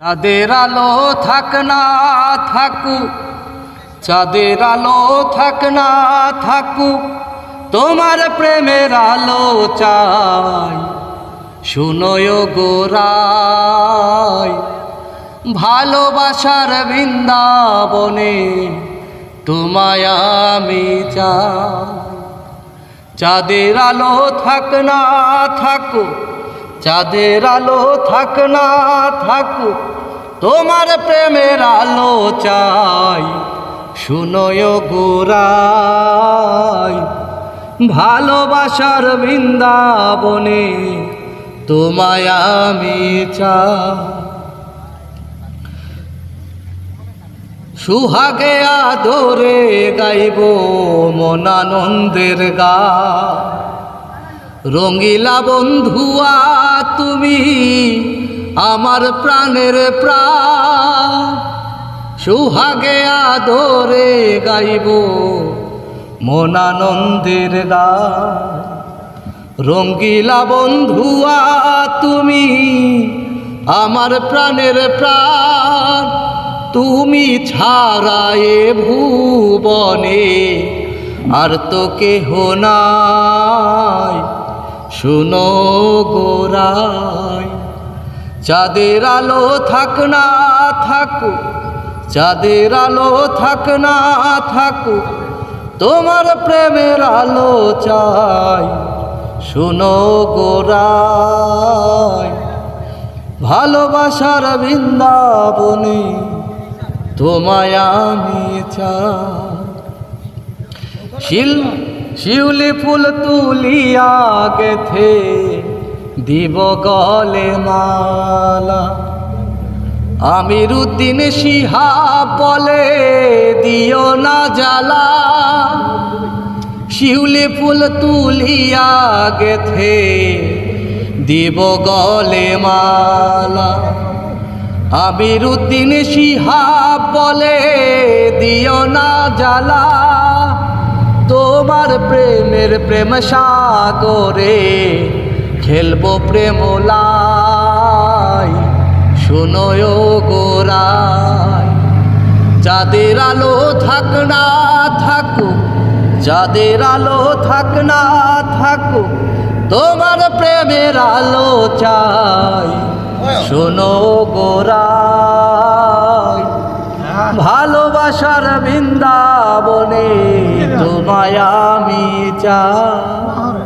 চাঁদের আলো থাক না থাকু, চাঁদের আলো থাক না থাকু, তোমার প্রেমের আলো চাই, শুনয় গোরাই ভালোবাসার বৃন্দাবনে তোমায় আমি চাই। চাঁদের আলো থাক না থাকু চাঁদের আলো থাক না থাকু তোমার প্রেমের আলো চাই শুনয় গোরাই ভালোবাসার বৃন্দাবনে তোমায় আমি চাই। সুহাগে আদরে গাইব মনানন্দের গা। রঙ্গিলা বন্ধুয়া তুমি আমার প্রাণের প্রাণ। সুহাগে আদরে গাইব মনানন্দের গা রঙ্গিলা বন্ধুয়া তুমি আমার প্রাণের প্রাণ। তুমি ছাড়া এ ভুবনে আর তো কেহ নাই। শুনো গোরাই চাঁদের আলো থাক না থাকু চাঁদের আলো থাক না থাকু তোমার প্রেমের আলো চাই। শুনো গোরাই ভালোবাসার বৃন্দাবনে তোমায় আমি চাই। শিল শিউলি ফুল তুলিয়া গেথে দিব গলে মালা। আমির উদ্দিন সিহা বলে দিও না জ্বালা। শিউলি ফুল তুলিয়া গেথে দিব গলে মালা। আমির উদ্দিন সিহাব বলে দিও না জ্বালা। তোমার প্রেমের প্রেম সাগরে খেলব প্রেমলাই শুনোয় গোরাই যাদের আলো থাক না থাকুক যাদের আলো থাক না থাকুক তোমার প্রেমের আলো চাই। শোনো গোরাই ভালোবাসার বৃন্দাবনে তোমায় আমি চাই।